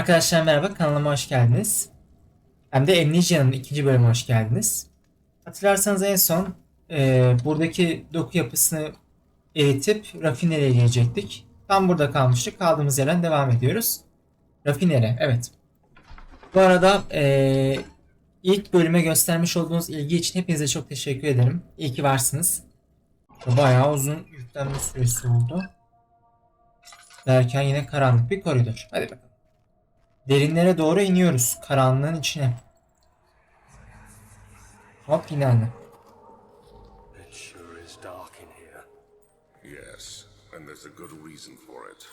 Arkadaşlar merhaba kanalıma hoş geldiniz. Hem de Amnesia'nın ikinci bölümüne hoş geldiniz. Hatırlarsanız en son e, buradaki doku yapısını eritip rafinereye girecektik. Tam burada kalmıştık. Kaldığımız yerden devam ediyoruz. Rafinere evet. Bu arada e, ilk bölüme göstermiş olduğunuz ilgi için hepinize çok teşekkür ederim. İyi ki varsınız. Bayağı uzun yüklenme süresi oldu. Derken yine karanlık bir koridor. Hadi bakalım. Derinlere doğru iniyoruz. Karanlığın içine. Hop yine anne. It sure is dark in here. Yes, and there's a good reason for it.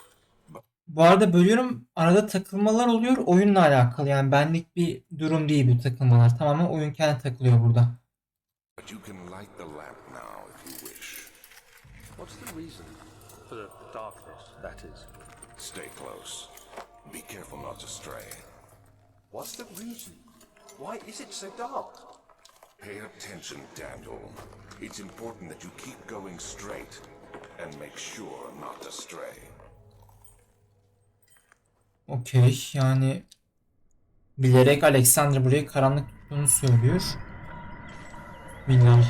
Bu arada bölüyorum. Arada takılmalar oluyor. Oyunla alakalı. Yani benlik bir durum değil bu takılmalar. Tamamen oyun kendi takılıyor burada. But you can light the lamp now if you wish. What's the reason? For the darkness, that is. Stay close. Be careful not to stray. What's the reason? Why is it so dark? Pay attention, Dandel. It's important that you keep going straight and make sure not to stray. Okey. Yani bilerek Alexander burayı karanlık tuttuğunu söylüyor. Bilal.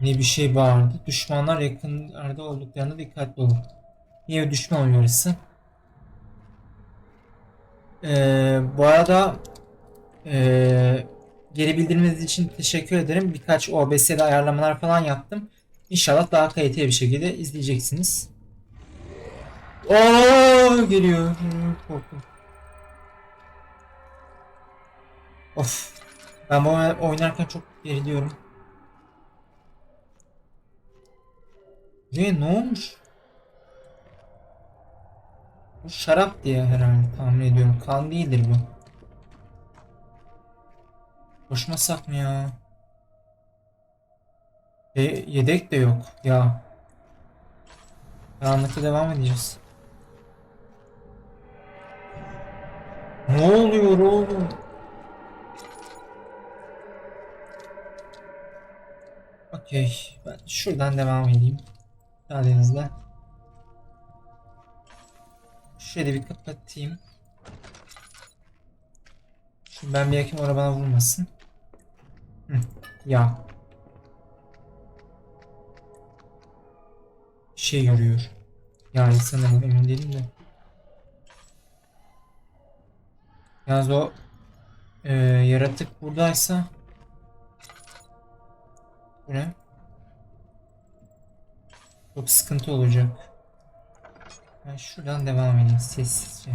Yine bir şey bağırdı. Düşmanlar yakınlarda olduklarına dikkatli olun. Niye düşman uyarısı? Ee, bu arada ee, geri bildirmeniz için teşekkür ederim. Birkaç OBS'de ayarlamalar falan yaptım. İnşallah daha kaliteli bir şekilde izleyeceksiniz. Oo geliyor. Korktum. Of. Ben bu oynarken çok geriliyorum. Ne ne olmuş? Şarap diye herhalde tahmin ediyorum. Kan değildir bu. Koşmasak mı ya? E, yedek de yok ya. Karanlıkta devam edeceğiz. Ne oluyor oğlum? Okey. Ben şuradan devam edeyim. Müsaadenizle. Şöyle bir kapatayım. Şimdi ben bir yakayım orada bana vurmasın. Hı, ya. Şey yürüyor. Yani sanırım emin değilim de. Yalnız o e, yaratık buradaysa bu ne? Çok sıkıntı olacak. Ben şuradan devam edeyim sessizce.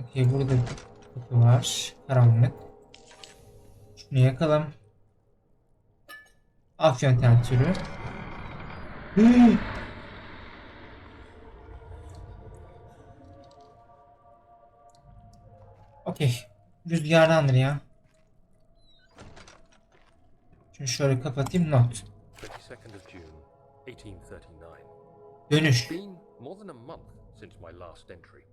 Okey burada bir kapı var. Karanlık. Şunu yakalım. Afyon tentürü. Hmm. Okey. Rüzgardandır ya. Şunu şöyle kapatayım not. 22nd of June, 1839. Dönüş. More than a month since my last entry.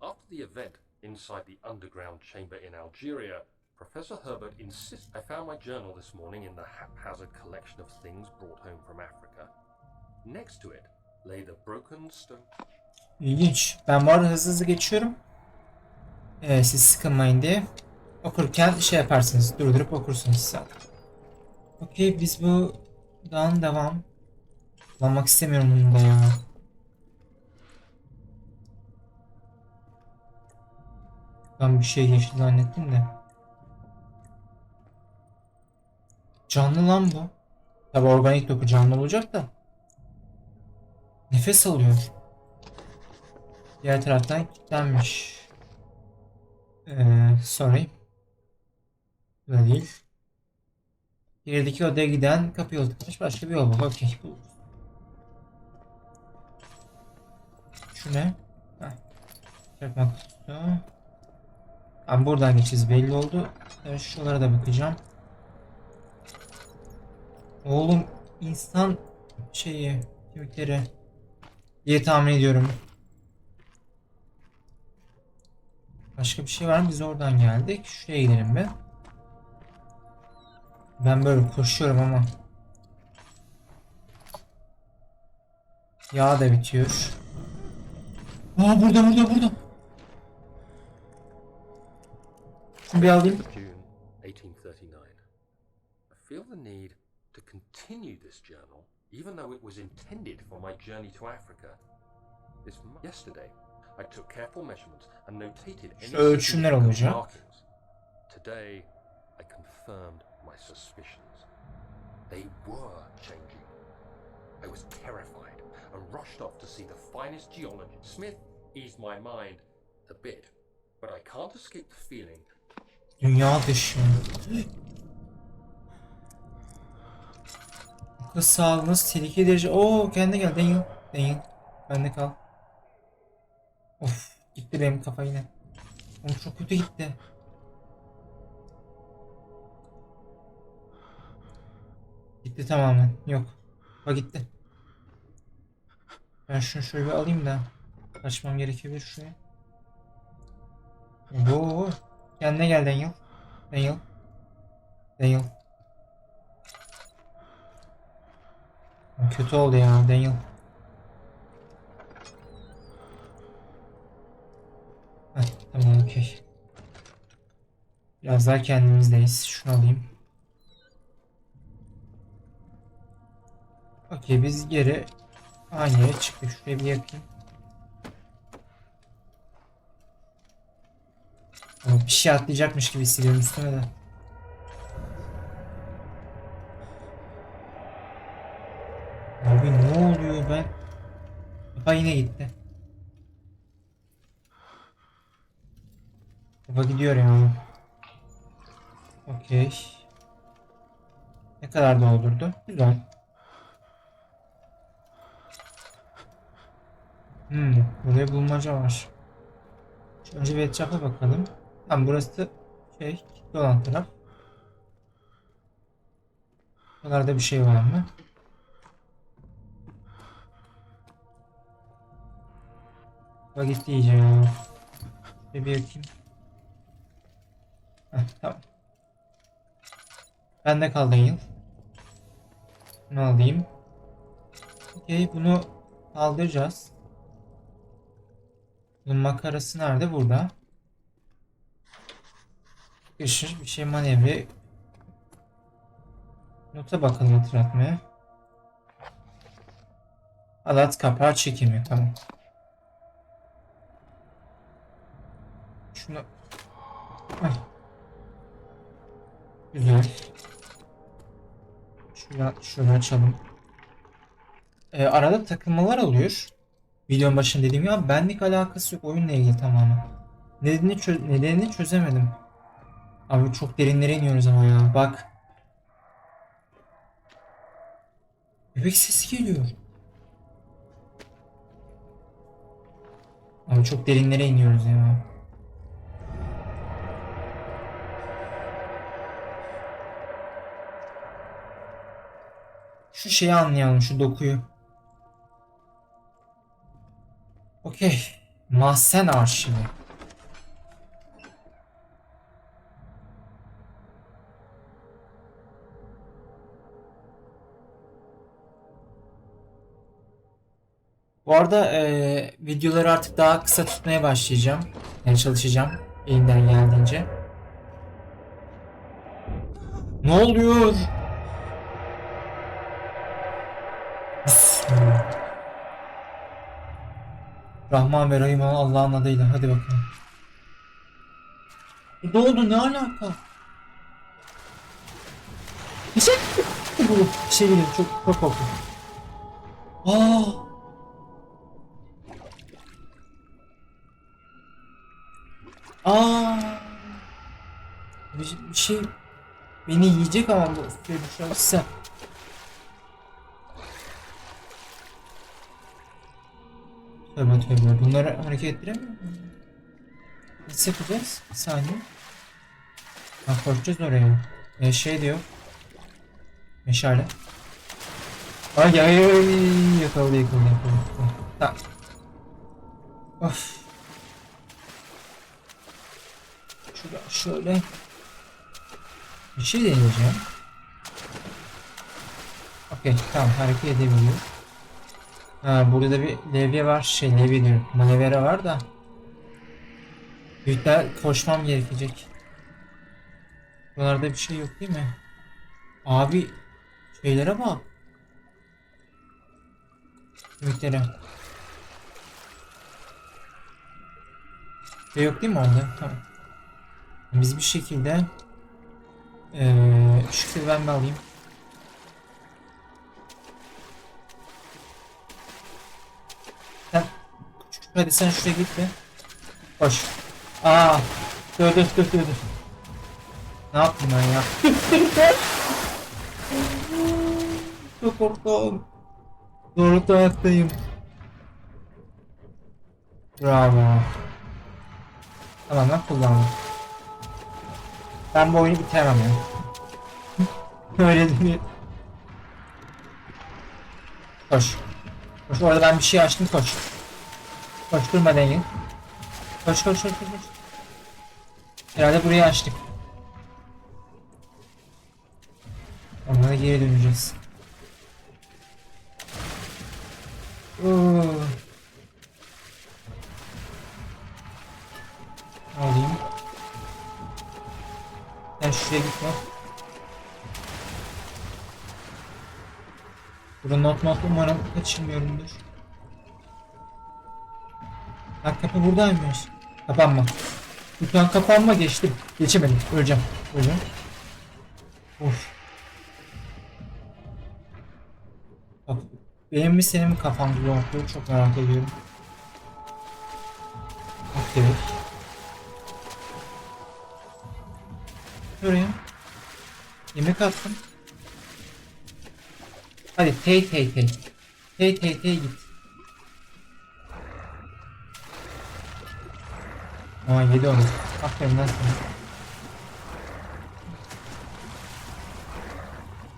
After the event inside the underground chamber in Algeria, Professor Herbert insists I found my journal this morning in the haphazard collection of things brought home from Africa. Next to it lay the broken stone. İlginç. Ben bu arada hızlı hızlı geçiyorum. Ee, siz sıkılmayın diye. Okurken şey yaparsınız. Durdurup okursunuz zaten. Okey biz buradan devam. Kullanmak istemiyorum bunu da ya. Ben bir şey geçti zannettim de. Canlı lan bu. Tabi organik doku canlı olacak da. Nefes alıyor. Diğer taraftan kilitlenmiş. Ee, sorry. Böyle değil. Gerideki odaya giden kapı yolu. Başka bir yol var. Okey. Şu ne? Heh. Çakmak kutusu. Ben buradan geçeceğiz belli oldu. Evet, şuralara da bakacağım. Oğlum insan şeyi kemikleri diye tahmin ediyorum. Başka bir şey var mı? Biz oradan geldik. Şuraya gidelim be. Ben böyle koşuyorum ama. Yağ da bitiyor. Aa burada burada burada. Şunu bir alayım. June 1839. I feel the need to continue this journal, even though it was intended for my journey to Africa. This yesterday, I took careful measurements and notated any ölçümler olacak. markings. Today, I confirmed my suspicions. They were changing. I was terrified and rushed off to see the finest geologist. Smith eased my mind a bit, but I can't escape the feeling Dünya dışı. Akıl sağlığınız tehlike derece. Oo kendi gel Daniel. Daniel. Bende kal. Of gitti benim kafa yine. Oğlum çok kötü gitti. Gitti tamamen. Yok. Bak gitti. Ben şunu şöyle alayım da. Kaçmam gerekebilir şuraya. Oo. Kendine gel Daniel. Daniel. Daniel. Kötü oldu ya Daniel. Heh, tamam okey. Biraz daha kendimizdeyiz. Şunu alayım. Okey biz geri aynı yere çıktık. Şuraya bir yakayım. Bir şey atlayacakmış gibi hissediyorum üstüme de. Abi ne oluyor ben? Baba yine gitti. Baba gidiyor ya. Okey. Ne kadar doldurdu? Güzel. Hmm, buraya bulmaca var. Önce bir etrafa bakalım. Tamam burası şey kilitli olan taraf. Buralarda bir şey var mı? Bak ya. Bir bir yakayım. Heh, tamam. Bende kaldı yıl. Bunu alayım. Okey bunu kaldıracağız. Bunun makarası nerede? Burada. Işır bir şey manevra. Nota bakalım hatırlatmaya. Alat kapağı çekimi. Tamam. Şunu. Ay. Güzel. Şuradan, şuradan açalım. Ee, arada takılmalar oluyor. Videonun başında dediğim ya benlik alakası yok oyunla ilgili tamamen. Nedenini, çö- nedenini çözemedim. Abi çok derinlere iniyoruz ama ya bak. Bebek sesi geliyor. Abi çok derinlere iniyoruz ya. Şu şeyi anlayalım, şu dokuyu. Okey. Mahzen arşivi. Bu arada eee, videoları artık daha kısa tutmaya başlayacağım. Yani çalışacağım elimden geldiğince. Ne oluyor? Rahman ve Rahim Allah'ın adıyla. Hadi bakalım. E, Ne oldu? Ne alaka? Bir şey bu. Bir şey geliyor. Çok çok korktum. Aa. Aa. Bir, bir şey beni yiyecek ama bu suya düşerse. Tövbe tövbe. Bunları hareket ettiremiyor muyum? Nasıl yapacağız? Bir saniye. Ha korkacağız oraya. E, şey diyor. Meşale. Ay ay ay yakaladı yakaladı yakaladı. Tamam. Of. Şurada şöyle. Bir şey deneyeceğim. Okey tamam hareket edebiliyor. Ha, burada da bir levye var. Şey levye diyorum. Manevera var da. Büyükler koşmam gerekecek. Buralarda bir şey yok değil mi? Abi şeylere bak. Büyüklere. Şey yok değil mi orada? Tamam. Biz bir şekilde eee şu ben de alayım. Sen küçük hadi sen şuraya git be. Koş. Aa. Dur dur dur dur. Ne yaptım ben ya? Çok korktum. Doğru taraftayım. Bravo. Tamam ben kullandım. Ben bu oyunu bitiremem ya. Öyle değil? Koş. Koş orada ben bir şey açtım koş. Koş durma değil. Koş koş koş koş. koş. Herhalde burayı açtık. Onlara geri döneceğiz. Oo. Şuraya gitme. Burada not not umarım kaçırmıyorumdur. Ha kapı buradaymış. Kapanma. Lütfen kapanma geçtim. Geçemedim. Öleceğim. Öleceğim. Of. Bak, benim mi senin mi gibi okuyor çok merak ediyorum. Okey. Şuraya. Yemek attım. Hadi tey tey tey. Tey tey tey git. Aa yedi onu. Aferin lan sana.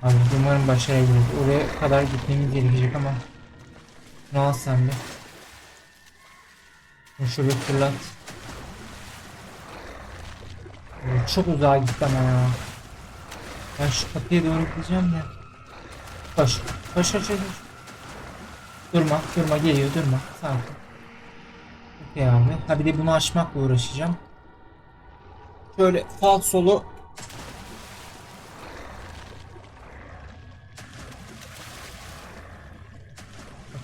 Abi umarım başarabiliriz. Oraya kadar gitmemiz gerekecek ama. Ne al sen bir. Bunu şöyle fırlat. Oo, Çok uzağa gitti ama ya. Ben şu kapıya doğru gideceğim de. Koş. Koş koş koş. Durma durma geliyor durma. Sakin. Okey abi. Ha bir de bunu açmakla uğraşacağım. Şöyle falsolu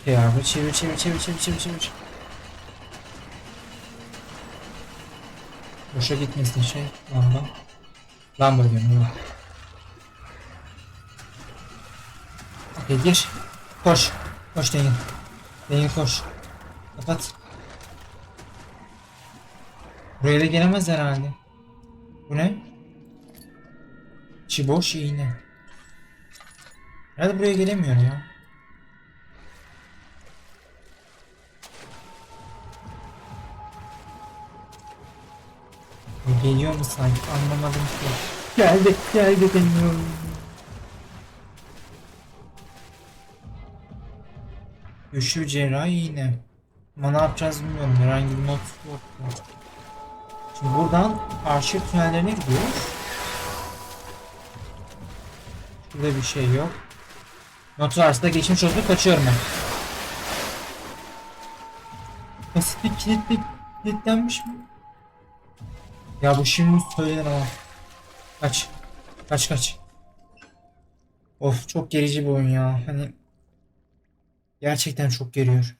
Okey abi çevir çevir çevir çevir çevir çevir. Boşa gitmesin şey lamba. Lamba diyorum yok. Okey gir. Koş. Koş Dengin. Dengin koş. Kapat. Buraya da gelemez herhalde. Bu ne? İçi boş iğne. Herhalde buraya gelemiyor ya. Geliyor mu sanki anlamadım ki. Geldi geldi demiyorum. Güçlü cerrahi yine. Ama ne yapacağız bilmiyorum. Herhangi bir not yok. Şimdi buradan arşiv tünellerine gidiyoruz. Şurada bir şey yok. Not varsa da geçmiş olsun kaçıyorum ben. Basitlik kilitli kilitlenmiş mi? Ya bu şimdi söylenir ama. Kaç. Kaç kaç. Of çok gerici bir oyun ya. Hani gerçekten çok geriyor.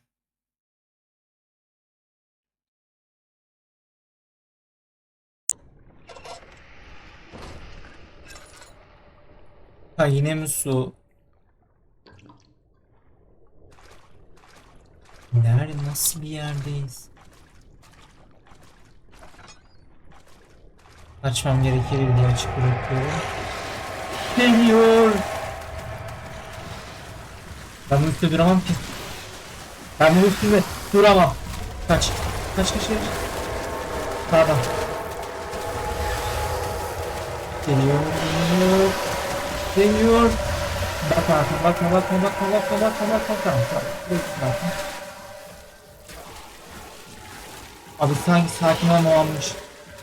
Ha yine mi su? Nerede nasıl bir yerdeyiz? Açmam gerekir diye açık bırakıyorum. Geliyor. Ben bu üstte duramam ki. Ben bu üstünde duramam. Kaç. Kaç kaç kaç. Sağdan. Geliyor. Geliyor. Bakma bakma bakma bakma bakma bakma bakma bakma tamam tamam. Abi sanki sakin olmamış.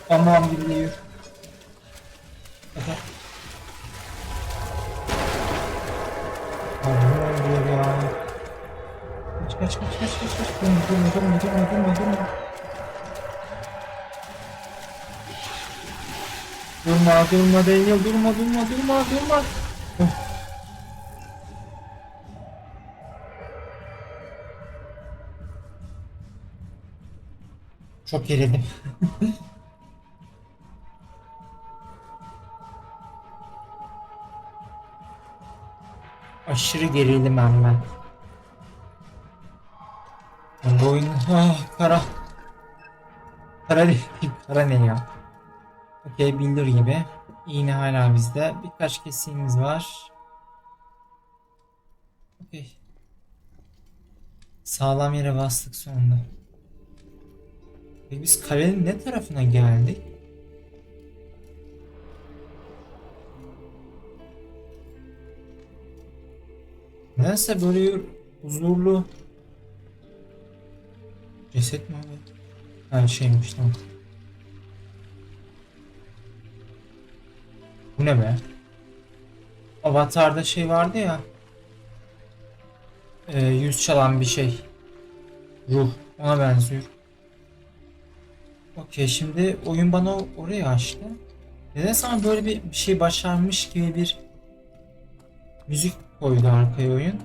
Olmam gibi geliyor. Kaç kaç kaç kaç kaç kaç. Durma durma durma durma durma durma. Durma durma değil durma durma durma durma. Oh. Çok gerildim. Aşırı ben ben. Ben Bu oyun ah para. Para değil. Para ne ya? Okey bildir gibi. İğne hala bizde. Birkaç kesiğimiz var. Okey. Sağlam yere bastık sonunda. Peki biz kalenin ne tarafına geldik? Neyse böyle huzurlu ceset mi abi? Her şeymiş tamam. Bu ne be? Avatar'da şey vardı ya. E, yüz çalan bir şey. Ruh. Ona benziyor. Okey şimdi oyun bana o- orayı açtı. Neden sana böyle bir, bir şey başarmış gibi bir müzik koydu arkaya oyun.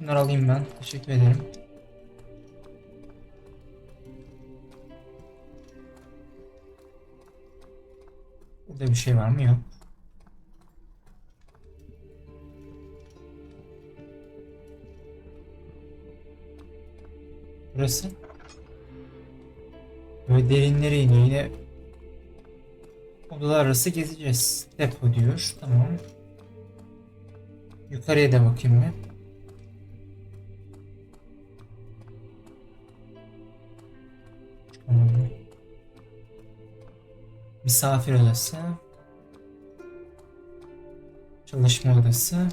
Bunları alayım ben. Teşekkür ederim. Burada bir şey var mı? Yok. Burası. Böyle derinlere. Yine odalar arası gezeceğiz. Depo diyor. Tamam. Yukarıya da bakayım. Tamam. Misafir odası. Çalışma odası.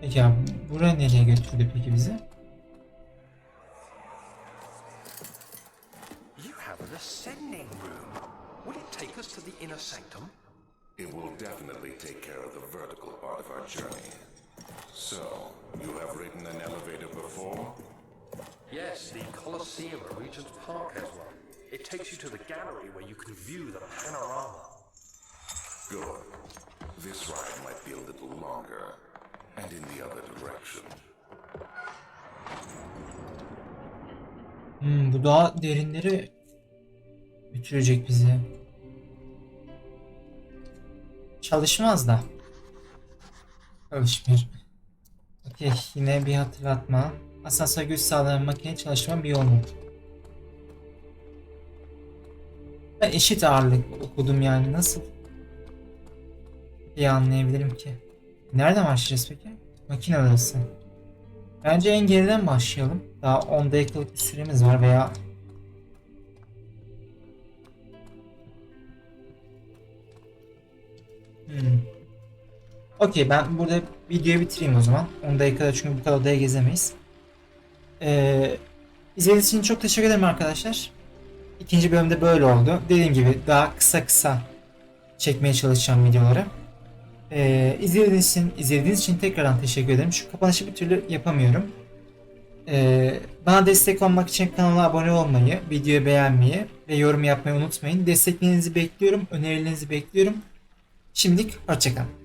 Peki abi buraya nereye götürdü peki bizi? You have an ascending room. Would it take us to the inner sanctum? It will definitely take care of the vertical part of our journey. So, you have ridden an elevator before? Yes, the Colosseum at Regent's Park has one. It takes you to the gallery where you can view the panorama. Good. This ride might be a little longer, and in the other direction. Hmm, bu daha derinleri götürecek bizi. Çalışmaz da. Çalışmıyor. Okey yine bir hatırlatma. Asansör güç sağlayan makine çalışma bir yol mu? Ben eşit ağırlık okudum yani nasıl? İyi anlayabilirim ki. Nereden başlayacağız peki? Makine odası. Bence en geriden başlayalım. Daha 10 dakikalık bir süremiz var veya Okey ben burada videoyu bitireyim o zaman. 10 dakikada çünkü bu kadar odaya gezemeyiz. Ee, izlediğiniz için çok teşekkür ederim arkadaşlar. İkinci bölümde böyle oldu. Dediğim gibi daha kısa kısa çekmeye çalışacağım videoları. Ee, izlediğiniz için, izlediğiniz için tekrardan teşekkür ederim. Şu kapanışı bir türlü yapamıyorum. Ee, bana destek olmak için kanala abone olmayı, videoyu beğenmeyi ve yorum yapmayı unutmayın. Desteklerinizi bekliyorum, önerilerinizi bekliyorum. Şimdilik hoşçakalın.